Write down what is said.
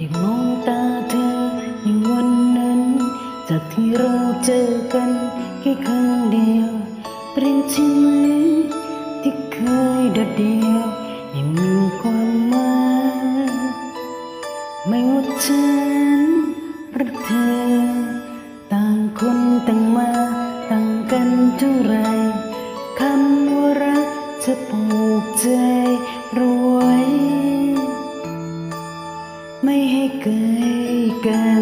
ได้มองตาเธอในวันนั้น จากที่เราเจอกันแค่ครั้งเดียวเป็นใช่ไหมที่เคยโดดเดียวยังมีความหมายไม่ว่าฉันหรือเธอ ต่างคนต่างมาต่างกันเท่าไรคำว่ารักจะปลูกใจรวย cây cà